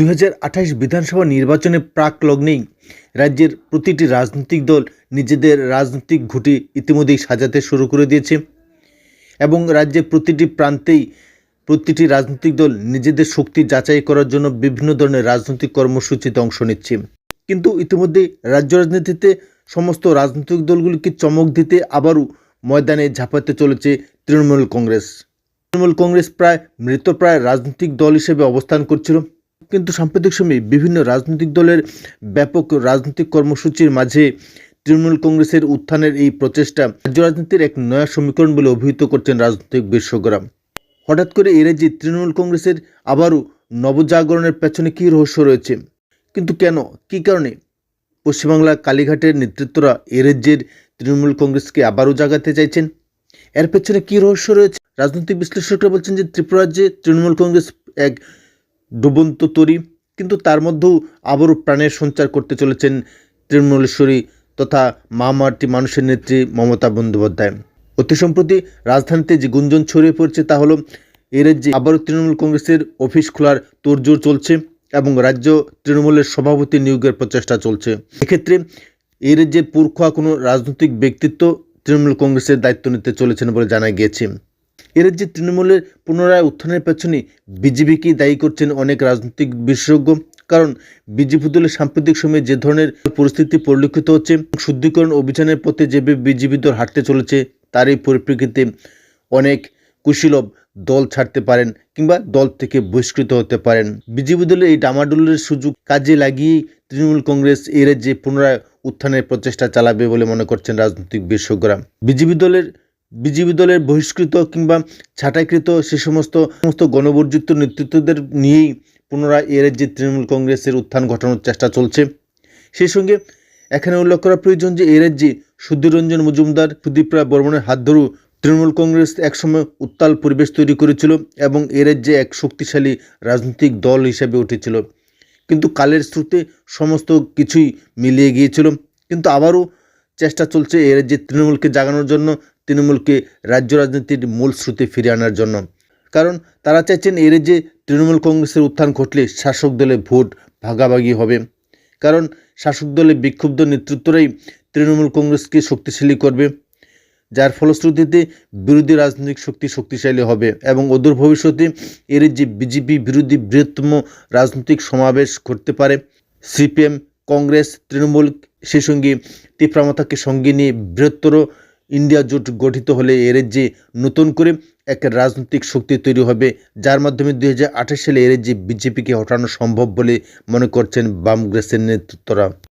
দু হাজার আঠাশ বিধানসভা নির্বাচনে প্রাক লগ্নেই রাজ্যের প্রতিটি রাজনৈতিক দল নিজেদের রাজনৈতিক ঘুঁটি ইতিমধ্যেই সাজাতে শুরু করে দিয়েছে এবং রাজ্যের প্রতিটি প্রান্তেই প্রতিটি রাজনৈতিক দল নিজেদের শক্তি যাচাই করার জন্য বিভিন্ন ধরনের রাজনৈতিক কর্মসূচিতে অংশ নিচ্ছে। কিন্তু ইতিমধ্যেই রাজ্য রাজনীতিতে সমস্ত রাজনৈতিক দলগুলিকে চমক দিতে আবারও ময়দানে ঝাঁপাতে চলেছে তৃণমূল কংগ্রেস। তৃণমূল কংগ্রেস প্রায় মৃতপ্রায় রাজনৈতিক দল হিসেবে অবস্থান করছিল। কিন্তু সাম্প্রতিক সময়ে বিভিন্ন রাজনৈতিক দলের ব্যাপক রাজনৈতিক কর্মসূচির মাঝে তৃণমূল কংগ্রেসের উত্থানের এই প্রচেষ্টা রাজ্য রাজনীতির এক নয়া সমীকরণ বলে অভিহিত করছেন রাজনৈতিক বিশেষজ্ঞরা। হঠাৎ করে এ রাজ্যে তৃণমূল কংগ্রেসের আবারও নবজাগরণের পেছনে কী রহস্য রয়েছে? কিন্তু কেন? কি কারণে? পশ্চিমবাংলা কালীঘাটের নেতৃত্বরা এ রাজ্যের তৃণমূল কংগ্রেসকে আবারও জাগাতে চাইছেন? এর পেছনে কী রহস্য রয়েছে? রাজনৈতিক বিশ্লেষকরা বলছেন যে ত্রিপুরা রাজ্যে তৃণমূল কংগ্রেস এক ডুবন্ত তরি, কিন্তু তার মধ্যেও আবারও প্রাণের সঞ্চার করতে চলেছেন তৃণমূলেশ্বরী তথা মা মাটি মানুষের নেত্রী মমতা বন্দ্যোপাধ্যায়। অতি সম্প্রতি রাজধানীতে যে গুঞ্জন ছড়িয়ে পড়ছে তা হলো, এ রাজ্যে আবারও তৃণমূল কংগ্রেসের অফিস খোলার তোড়জোড় চলছে এবং রাজ্য তৃণমূলের সভাপতি নিয়োগের প্রচেষ্টা চলছে। এক্ষেত্রে এই রাজ্যের পুরখোয়া কোনো রাজনৈতিক ব্যক্তিত্ব তৃণমূল কংগ্রেসের দায়িত্ব নিতে চলেছেন বলে জানা গিয়েছে। এ রাজ্যে তৃণমূলের পুনরায় উত্থানের পেছনে বিজেপিকেই দায়ী করছেন অনেক রাজনৈতিক বিশেষজ্ঞ? কারণ বিজেপি দলের সাম্প্রতিক সময়ে যে ধরনের পরিস্থিতি পরিলক্ষিত হচ্ছে, শুদ্ধিকরণ অভিযানের পথে যেভাবে বিজেপি দল হাঁটতে চলেছে তারই পরিপ্রেক্ষিতে অনেক কুশীলব দল ছাড়তে পারেন কিংবা দল থেকে বহিষ্কৃত হতে পারেন। বিজেপি দলের এই ডামাডোলের সুযোগ কাজে লাগিয়েই তৃণমূল কংগ্রেস এই রাজ্যে পুনরায় উত্থানের প্রচেষ্টা চালাবে বলে মনে করছেন রাজনৈতিক বিশেষজ্ঞরা। বিজেপি দলের বিজেপি দলের বহিষ্কৃত কিংবা ছাঁটাইকৃত সে সমস্ত সমস্ত গণবর্জিত নেতৃত্বদের নিয়েই পুনরায় এ রাজ্যে তৃণমূল কংগ্রেসের উত্থান ঘটানোর চেষ্টা চলছে। সেই সঙ্গে এখানে উল্লেখ করা প্রয়োজন যে, এ রাজ্যে সুধীররঞ্জন মজুমদার সুদীপ রায় বর্মনের হাত ধরেও তৃণমূল কংগ্রেস একসময় উত্তাল পরিবেশ তৈরি করেছিল এবং এ রাজ্যে এক শক্তিশালী রাজনৈতিক দল হিসেবে উঠেছিল। কিন্তু কালের স্রোতে সমস্ত কিছুই মিলিয়ে গিয়েছিল। কিন্তু আবারও চেষ্টা চলছে এ রাজ্যে তৃণমূলকে জাগানোর জন্য। তৃণমূলকে রাজ্য রাজনীতির মূল স্রোতে ফিরিয়ে আনার জন্য। কারণ তারা চাইছেন এর যে তৃণমূল কংগ্রেসের উত্থান ঘটলে শাসক দলে ভোট ভাগাভাগি হবে। কারণ শাসক দলে বিক্ষুব্ধ নেতৃত্বরাই তৃণমূল কংগ্রেসকে শক্তিশালী করবে, যার ফলশ্রুতিতে বিরোধী রাজনৈতিক শক্তি শক্তিশালী হবে এবং অদূর ভবিষ্যতে এর যে বিজেপি বিরোধী বৃহত্তম রাজনৈতিক সমাবেশ করতে পারে, সিপিএম, কংগ্রেস, তৃণমূল সেই সঙ্গে তীব্রামতাকে সঙ্গে নিয়ে বৃহত্তর ইন্ডিয়া জোট গঠিত হলে এর যে নতুন করে এক রাজনৈতিক শক্তি তৈরি হবে, যার মাধ্যমে দুই হাজার আঠাশ সালে এর যে বিজেপিকে হটানো সম্ভব বলে মনে করছেন বাম গ্রেসের নেতৃত্বরা।